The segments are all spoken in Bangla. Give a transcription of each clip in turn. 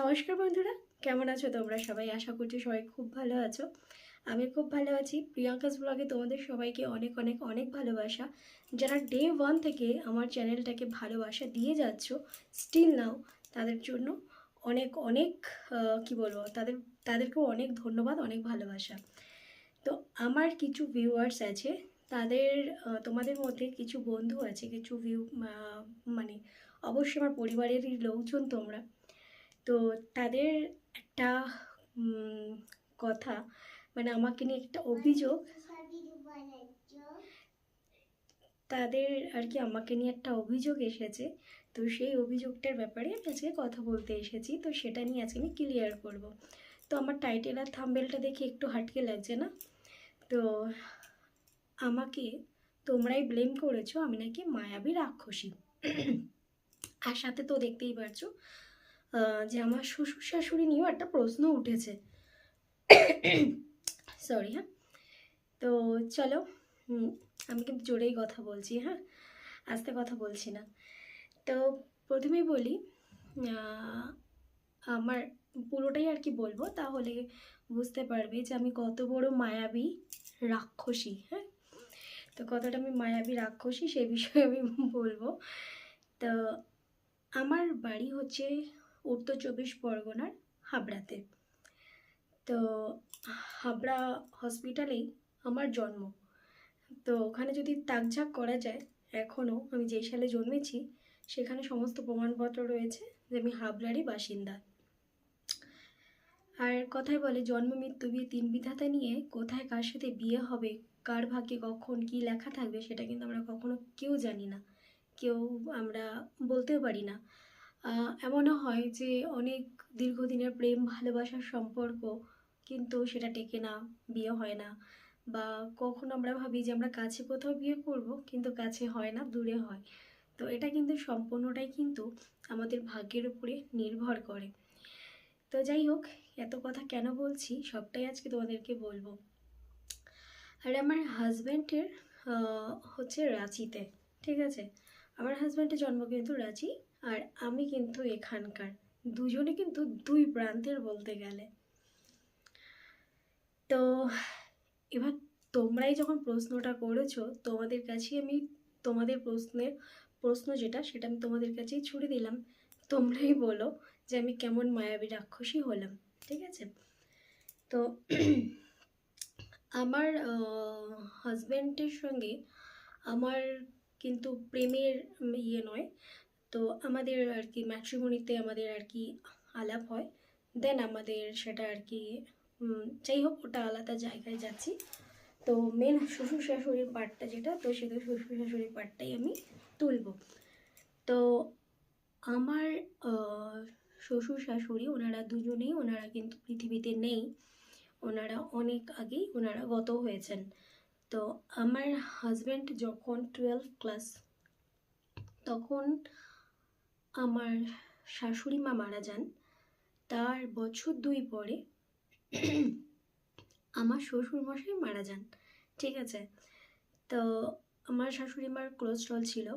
নমস্কার বন্ধুরা, কেমন আছো তোমরা? সবাই আশা করছি সবাই খুব ভালো আছো। আমি খুব ভালো আছি। প্রিয়াঙ্কাস ব্লগে তোমাদের সবাইকে অনেক অনেক অনেক ভালোবাসা। যারা ডে ওয়ান থেকে আমার চ্যানেলটাকে ভালোবাসা দিয়ে যাচ্ছ স্টিল নাও তাদের জন্য অনেক অনেক কি বলব, তাদের, তাদেরকেও অনেক ধন্যবাদ, অনেক ভালোবাসা। তো আমার কিছু ভিউয়ার্স আছে, তাদের তোমাদের মধ্যে কিছু বন্ধু আছে, কিছু ভিউ মানে অবশ্যই আমার পরিবারেরই লোকজন তোমরা। তো তাদের একটা কথা মানে আমাকে নিয়ে একটা অভিযোগ। তাদের আর কি আমাকে নিয়ে একটা অভিযোগ এসেছে। তো সেই অভিযোগটার ব্যাপারে আমি আজকে কথা বলতে এসেছি। তো সেটা নিয়ে আজকে আমি ক্লিয়ার করব। তো আমার টাইটেল আর থাম্বেলটা দেখে একটু হাটকে লাগছে না? তো আমাকে তোমরাই ব্লেম করেছ, আমি নাকি মায়াবী রাক্ষসী। আর সাথে তো দেখতেই পারছ যে আমার শ্বশুর শাশুড়ি নিয়েও একটা প্রশ্ন উঠেছে। সরি হ্যাঁ? তো চলো আমি কিন্তু জোরেই কথা বলছি হ্যাঁ? আস্তে কথা বলছি না। তো প্রথমেই বলি আমার পুরোটাই আর কি বলব, তাহলে বুঝতে পারবে যে আমি কত বড় মায়াবী রাক্ষসী হ্যাঁ? তো কতটা আমি মায়াবী রাক্ষসী সে বিষয়ে আমি বলব। তো আমার বাড়ি হচ্ছে উত্তর চব্বিশ পরগনার হাবড়াতে। তো, হাবড়া হসপিটালেই আমার জন্ম। তো, ওখানে যদি তাকঝাক করা যায় এখনও আমি যেই সালে জন্মেছি, সেখানে সমস্ত প্রমাণপত্র রয়েছে যে আমি হাবড়ারই বাসিন্দা। আর কথায় বলে, জন্ম, মৃত্যু, বিয়ে তিন বিধাতা নিয়ে কোথায় কার সাথে বিয়ে হবে, কার ভাগ্যে কখন কি লেখা থাকবে, সেটা কিন্তু আমরা কখনো কেউ জানি না। কেউ আমরা বলতেও পারি না। এমনও হয় যে অনেক দীর্ঘদিনের প্রেম, ভালোবাসার সম্পর্ক কিন্তু সেটা টেকে না, বিয়ে হয় না। বা কখনো আমরা ভাবি যে আমরা কাছে কোথাও বিয়ে করব, কিন্তু কাছে হয় না, দূরে হয়। তো এটা কিন্তু সম্পূর্ণটাই কিন্তু আমাদের ভাগ্যের উপরে নির্ভর করে। তো যাই হোক, এত কথা কেন বলছি, সবটাই আজকে তোমাদেরকে বলব। আর আমার হাজব্যান্ডের হচ্ছে রাঁচিতে, ঠিক আছে? আমার হাজব্যান্ডের জন্ম কিন্তু রাঁচি আর আমি কিন্তু এখানকার। দুজনে কিন্তু দুই প্রান্তের বলতে গেলে। তো এবার তোমরাই যখন প্রশ্নটা করেছ, তোমাদের কাছেই আমি তোমাদের প্রশ্নের প্রশ্ন যেটা, সেটা আমি তোমাদের কাছেই ছুড়ে দিলাম। তোমরাই বলো যে আমি কেমন মায়াবী রাক্ষসী হলাম, ঠিক আছে? তো আমার হাজব্যান্ডের সঙ্গে আমার কিন্তু প্রেমের ইয়ে নয় তো আমাদের আর কি ম্যাট্রিমনিতে আমাদের আর কি আলাপ হয়। দেন আমাদের সেটা আর কি যাই হোক ওটা আলাদা জায়গায় যাচ্ছি। তো মেন শ্বশুর শাশুড়ির পার্টটা যেটা, তো সেটা শ্বশুর শাশুড়ির পার্টটাই আমি তুলব। তো আমার শ্বশুর শাশুড়ি ওনারা দুজনেই, ওনারা কিন্তু পৃথিবীতে নেই। ওনারা অনেক আগেই ওনারা গত হয়েছেন। তো আমার হাজব্যান্ড যখন টুয়েলভ ক্লাস তখন আমার শাশুড়ি মা মারা যান, তার বছর দুই পরে আমার শ্বশুর মশাই মারা যান, ঠিক আছে? তো আমার শাশুড়ি মার কোলেস্ট্রল ছিল,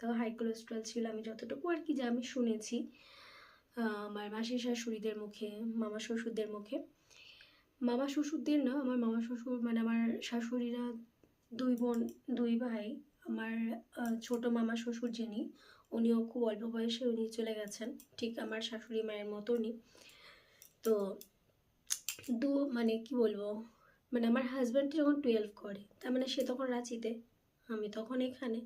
তো হাই কোলেস্ট্রল ছিল, আমি যতটুকু আর কি যা আমি শুনেছি আমার মাসির শাশুড়িদের মুখে, মামা শ্বশুরদের মুখে। মামা শ্বশুরদের না, আমার মামা শ্বশুর মানে আমার শাশুড়িরা দুই বোন, দুই ভাই, আমার ছোট মামা শ্বশুর যিনি উনিও খুব অল্প বয়সে উনি চলে গেছেন। ঠিক আমার শাশুড়ি মায়ের মতনই। তো দু মানে কি বলব? মানে আমার হাজব্যান্ড যখন টুয়েলভ করে, তার মানে সে তখন রাঁচিতে, আমি তখন এখানে।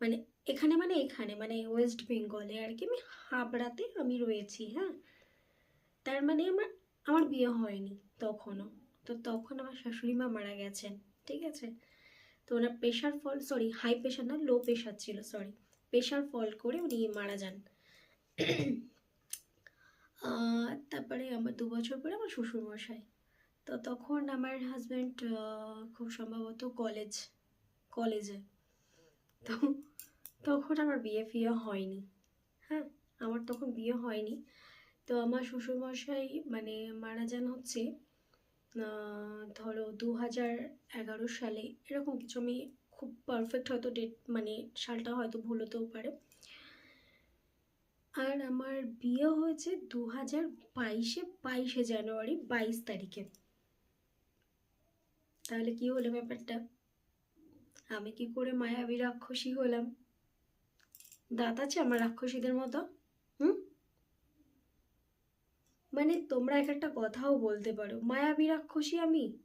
মানে এখানে মানে এখানে মানে ওয়েস্ট বেঙ্গলে আর কি। আমি হাবড়াতে আমি রয়েছি হ্যাঁ। তার মানে আমার আমার বিয়ে হয়নি তখনও। তো তখন আমার শাশুড়ি মা মারা গেছেন, ঠিক আছে? তো ওনার pressure fall sorry high pressure না লো প্রেশার ছিল সরি প্রেশার ফল করে উনি মারা যান। তারপরে আমার দু বছর পরে আমার শ্বশুরমশাই। তো তখন আমার হাজব্যান্ড খুব সম্ভবত কলেজ কলেজে তো তখন আমার বিয়ে ফিয়ে হয়নি। হ্যাঁ আমার তখন বিয়ে হয়নি। তো আমার শ্বশুরমশাই মানে মারা যান হচ্ছে ধরো দু হাজার এগারো সালে এরকম কিছু, আমি খুব পারফেক্ট হয়তো ডেট মানে সালটা হয়তো ভুল হতেও পারে। আর আমার বিয়ে হয়েছে দু হাজার বাইশে বাইশে জানুয়ারি, বাইশ তারিখে। তাহলে কি হলো ব্যাপারটা? আমি কি করে মায়াবী রাক্ষসী হলাম? দাঁত আছে আমার রাক্ষসীদের মতো? হুম? মানে তোমরা এক একটা কথাও বলতে পারো। মায়াবী রাক্ষসী আমি?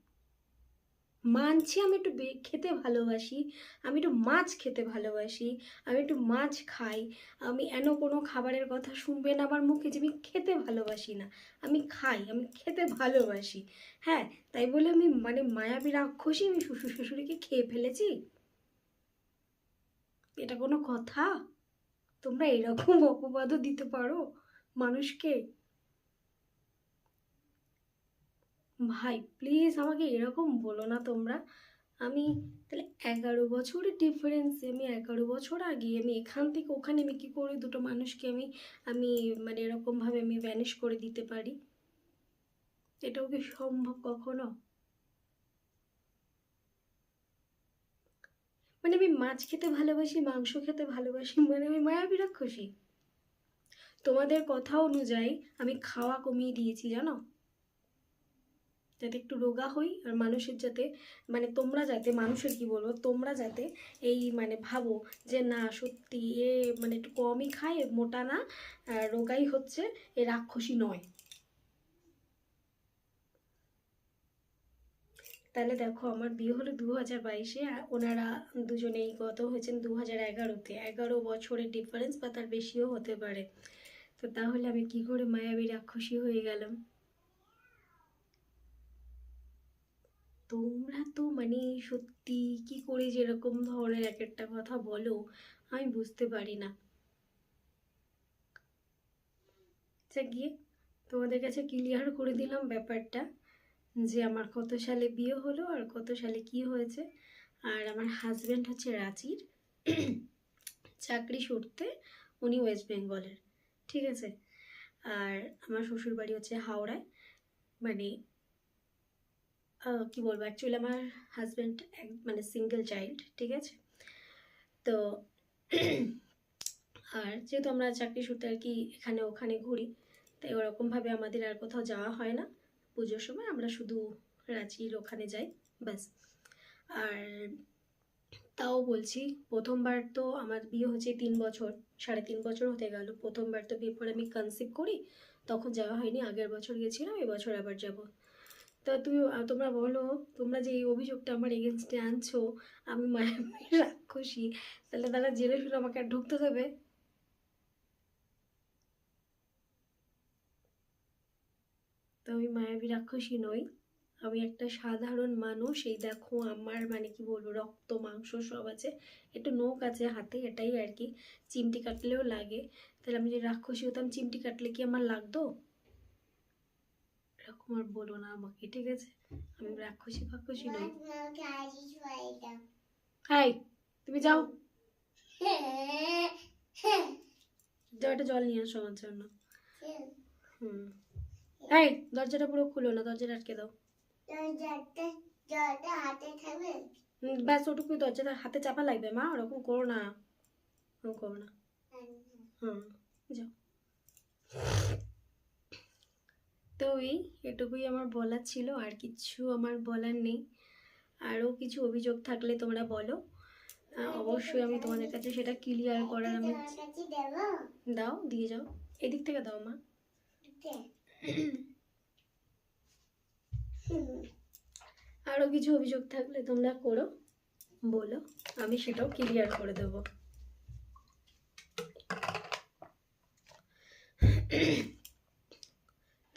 মানছি আমি একটু খেতে ভালোবাসি, আমি একটু মাছ খেতে ভালোবাসি, আমি একটু মাছ খাই। আমি এন কোনো খাবারের কথা শুনবে না আমার মুখে যে আমি খেতে ভালোবাসি না। আমি খাই, আমি খেতে ভালোবাসি। হ্যাঁ তাই বলে আমি মানে মায়াবী রাক্ষসী আমি শ্বশুর শ্বশুরিকে খেয়ে ফেলেছি? এটা কোনো কথা? তোমরা এরকম অপবাদও দিতে পারো মানুষকে? ভাই প্লিজ আমাকে এরকম বলো না তোমরা। আমি তাহলে এগারো বছরের ডিফারেন্সে আমি এগারো বছর আগে আমি এখান থেকে ওখানে আমি কী করে দুটো মানুষকে আমি আমি মানে এরকমভাবে আমি ভ্যানিশ করে দিতে পারি? এটাও কি সম্ভব কখনো? মানে আমি মাছ খেতে ভালোবাসি, মাংস খেতে ভালোবাসি মানে আমি মায়াবী রাক্ষসী তোমাদের কথা অনুযায়ী আমি খাওয়া কমিয়ে দিয়েছি, জানো? যাতে একটু রোগা হই আর মানুষের যাতে মানে তোমরা যাতে মানুষের কি বলব, তোমরা যাতে এই মানে ভাবো যে না, সত্যি এ মানে একটু কমই খায়, মোটা না রোগাই হচ্ছে, এ রাক্ষসী নয়। তাহলে দেখো, আমার বিয়ে হলো দু হাজার বাইশে ওনারা দুজনেই গত হয়েছেন দু হাজার এগারোতে। এগারো বছরের ডিফারেন্স বা তার বেশিও হতে পারে। তো তাহলে আমি কি করে মায়াবী রাক্ষসী হয়ে গেলাম? তোমরা তো মানে সত্যি কি করে যেরকম ধরনের এক একটা কথা বলো, আমি বুঝতে পারি না। আচ্ছা গিয়ে তোমাদের কাছে ক্লিয়ার করে দিলাম ব্যাপারটা, যে আমার কত সালে বিয়ে হলো আর কত সালে কি হয়েছে। আর আমার হাজব্যান্ড হচ্ছে রাঁচির, চাকরি সূত্রে উনি ওয়েস্ট বেঙ্গলের ঠিক আছে? আর আমার শ্বশুর বাড়ি হচ্ছে হাওড়ায় মানে কি বলব? অ্যাকচুয়ালি আমার হাজব্যান্ড এক মানে সিঙ্গেল চাইল্ড ঠিক আছে? তো আর যেহেতু আমরা চাকরি সূত্রে আর কি এখানে ওখানে ঘুরি, তাই ওরকমভাবে আমাদের আর কোথাও যাওয়া হয় না। পুজোর সময় আমরা শুধু রাঁচির ওখানে যাই, ব্যাস। আর তাও বলছি, প্রথমবার তো আমার বিয়ে হচ্ছে তিন বছর, সাড়ে তিন বছর হতে গেল। প্রথমবার তো বিয়ে পরে আমি কনসিভ করি, তখন যাওয়া হয়নি, আগের বছর গেছিলাম এবছর আবার যাব। তা তুমি তোমরা বলো, তোমরা যে এই অভিযোগটা আমার এগেনস্টে আনছো, আমি মায়ের রাক্ষসী, তাহলে তারা জেনে শুনে আমাকে আর ঢুকতে দেবে? তো আমি মায়াবী রাক্ষসী নই, আমি একটা সাধারণ মানুষ, এই দেখো আমার মানে কি বলব, রক্ত, মাংস সব আছে, একটু নখ আছে হাতে, এটাই আর কি, চিমটি কাটলেও লাগে, তাহলে আমি যদি রাক্ষসী হতাম, চিমটি কাটলে কি আমার লাগতো? এরকম আর বলো না আমাকে ঠিক আছে আমি রাক্ষসী ফাক্ষসী নই। হাই তুমি যাও। যাও, একটা জল নিয়ে আসো আমার জন্য। হুম। এই, দরজাটা পুরো খুলো না, দরজাটা আটকে দাও। ব্যাস, ওটুকুই দরজাটা হাতে চাপা লাগবে, মা, ওরকম করো না। ওরকম করো না। হুম, যাও। তো এই এটুকুই আমার বলার ছিল, আর কিছু আমার বলার নেই। আরও কিছু অভিযোগ থাকলে তোমরা বলো। অবশ্যই আমি তোমাদের কাছে সেটা ক্লিয়ার করার আমি দাও, দিয়ে যাও। এদিক থেকে দাও মা। আরও কিছু অভিযোগ থাকলে তোমরা করো, বলো। আমি সেটাও ক্লিয়ার করে দেবো।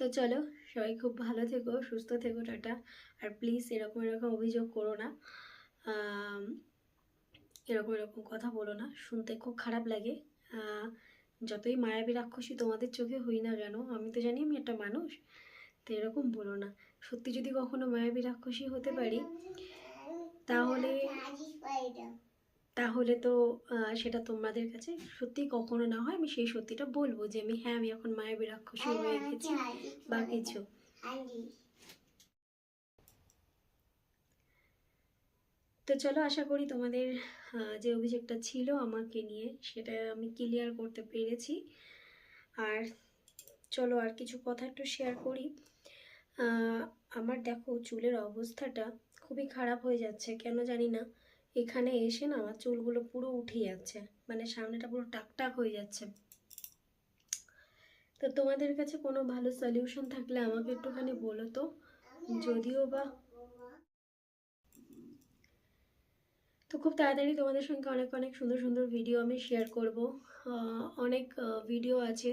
তো চলো, সবাই খুব ভালো থেকো, সুস্থ থেকো, টাটা। আর প্লিজ এরকম এরকম অভিযোগ করো না। এরকম এরকম কথা বলো না। শুনতে খুব খারাপ লাগে। যতই মায়াবী রাক্ষসী তোমাদের চোখে হই না কেন, আমি তো জানি আমি একটা মানুষ, তো এরকম বলো না। সত্যি যদি কখনো মায়াবী রাক্ষসী হতে পারি, তাহলে তাহলে তো আহ, সেটা তোমাদের কাছে সত্যি কখনো না হয়। আমি সেই সত্যিটা বলব যে আমি হ্যাঁ আমি এখন মায়াবী রাক্ষসী হয়ে গেছি বা কিছু। তো চলো আশা করি তোমাদের আহ, যে অভিযোগটা ছিল আমাকে নিয়ে সেটা আমি ক্লিয়ার করতে পেরেছি। আর চলো আর কিছু কথা একটু শেয়ার করি। আহ, আমার দেখো চুলের অবস্থাটা খুবই খারাপ হয়ে যাচ্ছে কেন জানি না। এখানে এসে না আমার চুলগুলো পুরো উঠে যাচ্ছে। মানে সামনেটা পুরো টাকটাক হয়ে যাচ্ছে। তো তোমাদের কাছে কোনো ভালো সলিউশন থাকলে আমাকে একটুখানি বলো তো? যদিও বা তো খুব তাড়াতাড়ি তোমাদের সঙ্গে অনেক অনেক সুন্দর সুন্দর ভিডিও আমি শেয়ার করব। অনেক ভিডিও আছে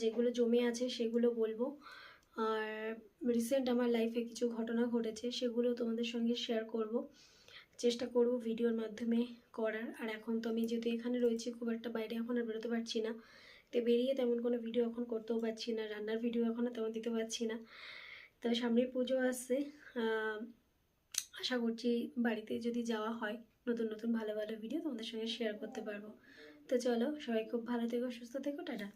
যেগুলো জমে আছে সেগুলো বলব। আর রিসেন্ট আমার লাইফে কিছু ঘটনা ঘটেছে সেগুলো তোমাদের সঙ্গে শেয়ার করব। চেষ্টা করব ভিডিওর মাধ্যমে করার। আর এখন তো আমি যেহেতু এখানে রয়েছি, খুব একটা বাইরে এখন আর বেরোতে পারছি না। তো বেরিয়ে তেমন কোনো ভিডিও এখন করতেও পারছি না, রান্নার ভিডিও এখনও তেমন দিতে পারছি না। তো সামনেই পুজো আসছে। আশা করছি বাড়িতে যদি যাওয়া হয়, নতুন নতুন ভালো ভালো ভিডিও তোমাদের সঙ্গে শেয়ার করতে পারব। তো চলো সবাই খুব ভালো থেকো, সুস্থ থেকো, টাটা।